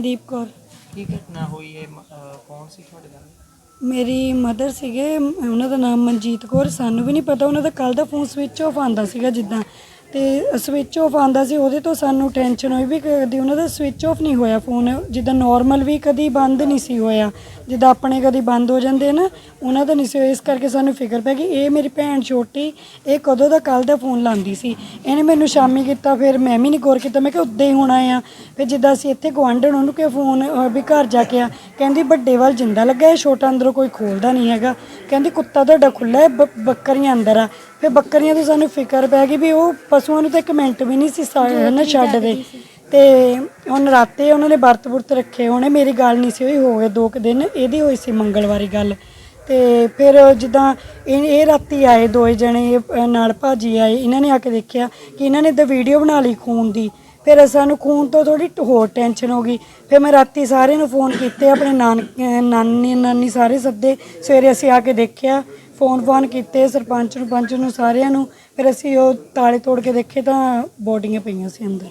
ਮਨਦੀਪ ਕੌਰ। ਕੀ ਘਟਨਾ ਹੋਈ ਹੈ? ਮ- ਅਹ ਕੌਣ ਸੀ ਤੁਹਾਡੇ ਨਾਲ? ਮੇਰੀ ਮਦਰ ਸੀਗੇ ਉਹਨਾਂ ਦਾ ਨਾਮ ਮਨਜੀਤ ਕੌਰ। ਸਾਨੂੰ ਵੀ ਨਹੀਂ ਪਤਾ ਉਹਨਾਂ ਦਾ ਕੱਲ ਦਾ ਫੋਨ ਸਵਿਚ ਆਫ ਆਂਦਾ ਸੀਗਾ ਜਿੱਦਾਂ। ਤੇ ਸਵਿਚ ਆਫ ਆਂਦਾ ਸੀ ਉਹਦੇ ਤੋਂ ਸਾਨੂੰ ਟੈਨਸ਼ਨ ਹੋਈ ਵੀ ਕਦੀ ਉਹਨਾਂ ਦਾ ਸਵਿਚ ਆਫ ਨਹੀਂ ਹੋਇਆ ਫੋਨ ਜਿੱਦਾਂ ਨਾਰਮਲ ਵੀ ਕਦੀ ਬੰਦ ਨਹੀਂ ਸੀ ਹੋਇਆ ਜਿੱਦਾਂ ਆਪਣੇ ਕਦੀ ਬੰਦ ਹੋ ਜਾਂਦੇ ਨਾ ਉਹਨਾਂ ਦਾ ਨਹੀਂ ਸੀ ਹੋਇਆ। ਇਸ ਕਰਕੇ ਸਾਨੂੰ ਫਿਕਰ ਪੈ ਗਈ ਇਹ ਮੇਰੀ ਭੈਣ ਛੋਟੀ ਇਹ ਕਦੋਂ ਦਾ ਕੱਲ ਦਾ ਫੋਨ ਲਾਂਦੀ ਸੀ ਇਹਨੇ ਮੈਨੂੰ ਸ਼ਾਮੀ ਕੀਤਾ ਫਿਰ ਮੈਂ ਵੀ ਨਹੀਂ ਗੌਰ ਕੀਤਾ ਮੈਂ ਕਿਹਾ ਉੱਦਾਂ ਹੀ ਹੋਣਾ ਆ ਫਿਰ ਜਿੱਦਾਂ ਅਸੀਂ ਇੱਥੇ ਗੁਆਂਢਣ ਉਹਨੂੰ ਕਿ ਫੋਨ ਅਹ, ਵੀ ਘਰ ਜਾ ਕੇ ਆ ਕਹਿੰਦੀ ਵੱਡੇ ਵੱਲ ਜਿੰਦਾ ਲੱਗਾ ਹੈ ਛੋਟਾ ਅੰਦਰੋਂ ਕੋਈ ਖੋਲਦਾ ਨਹੀਂ ਹੈਗਾ ਕਹਿੰਦੀ ਕੁੱਤਾ ਤੁਹਾਡਾ ਖੁੱਲਾ ਹੈ ਬ- ਬੱਕਰੀਆਂ ਅੰਦਰ ਆ ਫਿਰ ਬੱਕਰੀਆਂ ਤੋਂ ਸਾਨੂੰ ਫਿਕਰ ਪੈ ਗਈ ਵੀ ਉਹ ਪਸ਼ੂਆਂ ਨੂੰ ਤਾਂ ਇੱਕ ਮਿੰਟ ਵੀ ਨਹੀਂ ਸੀ ਸਾ- ਨਾ ਛੱਡਦੇ। ਤੇ ਹੁਣ ਰਾਤੇ ਉਹਨਾਂ ਨੇ ਵਰਤ ਵੁਰਤ ਰੱਖੇ ਹੋਣੇ ਮੇਰੀ ਗੱਲ ਨਹੀਂ ਸੀ ਹੋਈ ਹੋ ਗਏ ਦੋ ਕੁ ਦਿਨ ਇਹਦੀ ਹੋਈ ਸੀ ਮੰਗਲਵਾਰੀ ਗੱਲ। ਤੇ ਫਿਰ ਜਿੱਦਾਂ ਇਹ ਇਹ ਰਾਤੀ ਆਏ ਦੋਏ ਜਣੇ ਇਹ, ਨਾਲ ਭਾਜੀ ਆਏ ਇਹਨਾਂ ਨੇ ਆ ਕੇ ਦੇਖਿਆ ਕਿ ਇਹਨਾਂ ਨੇ ਤਾਂ ਵੀਡੀਓ ਬਣਾ ਲਈ ਖੂਨ ਦੀ। ਫਿਰ ਸਾਨੂੰ ਖੂਨ ਤੋਂ ਥੋੜੀ ਹੋਰ ਟੈਨਸ਼ਨ ਹੋ ਗਈ। ਫਿਰ ਮੈਂ ਰਾਤੀ ਸਾਰਿਆਂ ਨੂੰ ਫੋਨ ਕੀਤੇ ਆਪਣੇ ਨਾਨ ਅ, ਨਾਨੀ ਨਾਨੀ ਸਾਰੇ ਸੱਦੇ। ਸਵੇਰੇ ਅਸੀਂ ਆ ਕੇ ਦੇਖਿਆ ਫੋਨ ਫੋਨ ਕੀਤੇ ਸਰਪੰਚ ਨੂੰ ਪੰਚ ਨੂੰ ਸਾਰਿਆਂ ਨੂੰ। ਫਿਰ ਅਸੀਂ ਉਹ ਤਾਲੇ ਤੋੜ ਕੇ ਦੇਖੇ ਤਾਂ ਬੋਡੀਆਂ ਪਈਆਂ ਸੀ ਅੰਦਰ।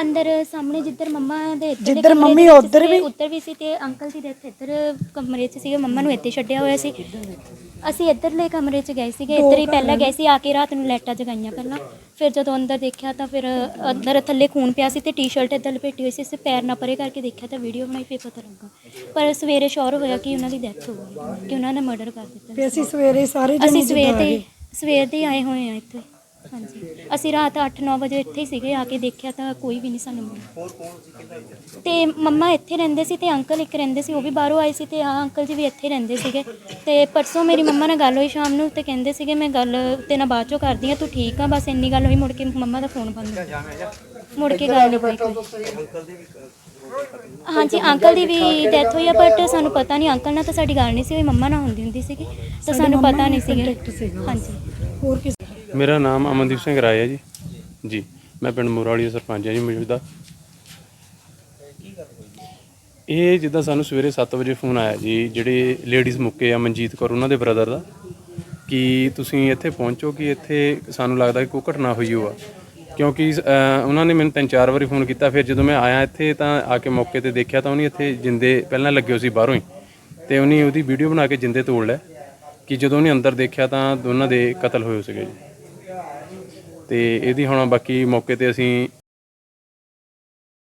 ਅੰਦਰ ਸਾਹਮਣੇ ਜਿੱਧਰ ਮੰਮਾ ਦੇ ਇੱਧਰ ਜਿੱਧਰ ਕਮਰੇ ਮੰਮੀ ਦੇ ਵਿੱਚ ਉੱਧਰ ਵੀ? ਉੱਧਰ ਵੀ ਸੀ ਤੇ ਅੰਕਲ ਦੇ ਇੱਥੇ ਇੱਧਰ ਕਮਰੇ 'ਚ ਸੀਗੇ। ਮੰਮਾ ਨੂੰ ਇੱਥੇ ਛੱਡਿਆ ਹੋਇਆ ਸੀ। ਅਸੀਂ ਇੱਧਰਲੇ ਕਮਰੇ 'ਚ ਗਏ ਸੀਗੇ ਇੱਧਰ ਹੀ ਪਹਿਲਾਂ ਗਏ ਸੀ ਆ ਕੇ ਰਾਤ ਨੂੰ ਲਾਈਟਾਂ ਜਗਾਈਆਂ ਪਹਿਲਾਂ। ਫਿਰ ਜਦੋਂ ਅੰਦਰ ਦੇਖਿਆ ਤਾਂ ਫਿਰ ਅੰਦਰ ਥੱਲੇ ਖੂਨ ਪਿਆ ਸੀ ਤੇ ਟੀ-ਸ਼ਰਟ ਇੱਧਰ ਲਪੇਟੀ ਹੋਈ ਸੀ ਅਸੀਂ ਪੈਰ ਨਾ ਪਰੇ ਕਰਕੇ ਦੇਖਿਆ ਤਾਂ ਵੀਡੀਓ ਬਣਾਈ ਫਿਰ ਪਤਾ ਲੱਗਾ। ਪਰ ਸਵੇਰੇ ਸ਼ੋਰ ਹੋਇਆ ਕਿ ਉਹਨਾਂ ਦੀ ਡੈਥ ਹੋ ਗਈ ਕਿ ਉਹਨਾਂ ਨੇ ਮਰਡਰ ਕਰ ਦਿੱਤਾ। ਫਿਰ ਅਸੀਂ ਸਵੇਰੇ ਸਾਰੇ ਜਣੇ ਅਸੀਂ ਸਵੇਰ ਗਏ। ਸਵੇਰ ਦੇ ਆਏ ਹੋਏ ਆ ਇੱਥੇ। ਹਾਂਜੀ। ਅਸੀਂ ਰਾਤ 8-9 ਵਜੇ ਇੱਥੇ ਹੀ ਸੀਗੇ ਆ ਕੇ ਦੇਖਿਆ ਤਾਂ ਕੋਈ ਵੀ ਨਹੀਂ ਸਾਨੂੰ ਮਿਲਿਆ। ਤੇ ਮੰਮਾ ਇੱਥੇ ਰਹਿੰਦੇ ਸੀ ਤੇ ਅੰਕਲ ਇੱਕ ਰਹਿੰਦੇ ਸੀ ਉਹ ਵੀ ਬਾਹਰੋਂ ਆਏ ਸੀ ਤੇ ਆ ਅੰਕਲ ਜੀ ਵੀ ਇੱਥੇ ਰਹਿੰਦੇ ਸੀਗੇ। ਤੇ ਪਰਸੋਂ ਮੇਰੀ ਮੰਮਾ ਨਾਲ ਗੱਲ ਹੋਈ ਸ਼ਾਮ ਨੂੰ ਤੇ ਕਹਿੰਦੇ ਸੀਗੇ ਮੈਂ ਗੱਲ ਤੇ ਨਾਲ ਬਾਅਦ ਚੋਂ ਕਰਦੀ ਆ ਤੂੰ ਠੀਕ ਆ ਬਸ ਇੰਨੀ ਗੱਲ ਹੋਈ ਮੁੜ ਕੇ ਮੰਮਾ ਦਾ ਫੋਨ ਬੰਦ ਹੋ ਗਿਆ। ਮੁੜ ਕੇ ਗੱਲ ਨਹੀਂ ਹੋਈ ਹਾਂਜੀ ਅੰਕਲ ਦੀ ਵੀ ਡੈਥ ਹੋਈ ਆ ਬਟ ਸਾਨੂੰ ਪਤਾ ਨਹੀਂ ਅੰਕਲ ਨਾਲ ਤਾਂ ਸਾਡੀ ਗੱਲ ਨਹੀਂ ਸੀ ਹੋਈ ਮੰਮਾ ਨਾਲ ਹੁੰਦੀ ਹੁੰਦੀ ਸੀਗੀ ਤਾਂ ਸਾਨੂੰ ਪਤਾ ਨਹੀਂ ਸੀਗਾ। ਹਾਂਜੀ। ਹੋਰ ਕਿਸ ਮੇਰਾ ਨਾਮ ਅਮਨਦੀਪ ਸਿੰਘ ਰਾਏ ਹੈ ਜੀ। ਜੀ, ਮੈਂ ਪਿੰਡ ਮੋਰਾਲੀ ਦਾ ਸਰਪੰਚ ਹਾਂ ਜੀ, ਮੌਜੂਦਾ। ਇਹ ਜਿੱਦਾਂ ਸਾਨੂੰ ਸਵੇਰੇ 7 ਵਜੇ ਫੋਨ ਆਇਆ ਜੀ, ਜਿਹੜੇ ਲੇਡੀਜ਼ ਮੁੱਕੇ ਆ, ਮਨਜੀਤ ਕੌਰ, ਉਹਨਾਂ ਦੇ ਬ੍ਰਦਰ ਦਾ, ਕਿ ਤੁਸੀਂ ਇੱਥੇ ਪਹੁੰਚੋ ਕਿ ਇੱਥੇ ਸਾਨੂੰ ਲੱਗਦਾ ਕਿ ਕੋਈ ਘਟਨਾ ਹੋਈ ਹੋਆ। ਕਿਉਂਕਿ ਉਹਨਾਂ ਨੇ ਮੈਨੂੰ ਤਿੰਨ ਚਾਰ ਵਾਰੀ ਫੋਨ ਕੀਤਾ, ਫਿਰ ਜਦੋਂ ਮੈਂ ਆਇਆ ਇੱਥੇ ਤਾਂ ਆ ਕੇ ਮੌਕੇ ਤੇ ਦੇਖਿਆ ਤਾਂ ਉਹਨੇ ਇੱਥੇ ਜਿੰਦੇ ਪਹਿਲਾਂ ਲੱਗੇ ਹੋ ਸੀ ਬਾਹਰੋਂ ਹੀ, ਤੇ ਉਹਨੇ ਉਹਦੀ ਵੀਡੀਓ ਬਣਾ ਕੇ ਜਿੰਦੇ ਤੋੜ ਲਿਆ, ਕਿ ਜਦੋਂ ਉਹਨੇ ਅੰਦਰ ਦੇਖਿਆ ਤਾਂ ਦੋਨਾਂ ਦੇ ਕਤਲ ਹੋਏ ਸੀਗੇ ਜੀ। ਤੇ ਇਹਦੀ ਹੁਣ ਬਾਕੀ ਮੌਕੇ ਤੇ ਅਸੀਂ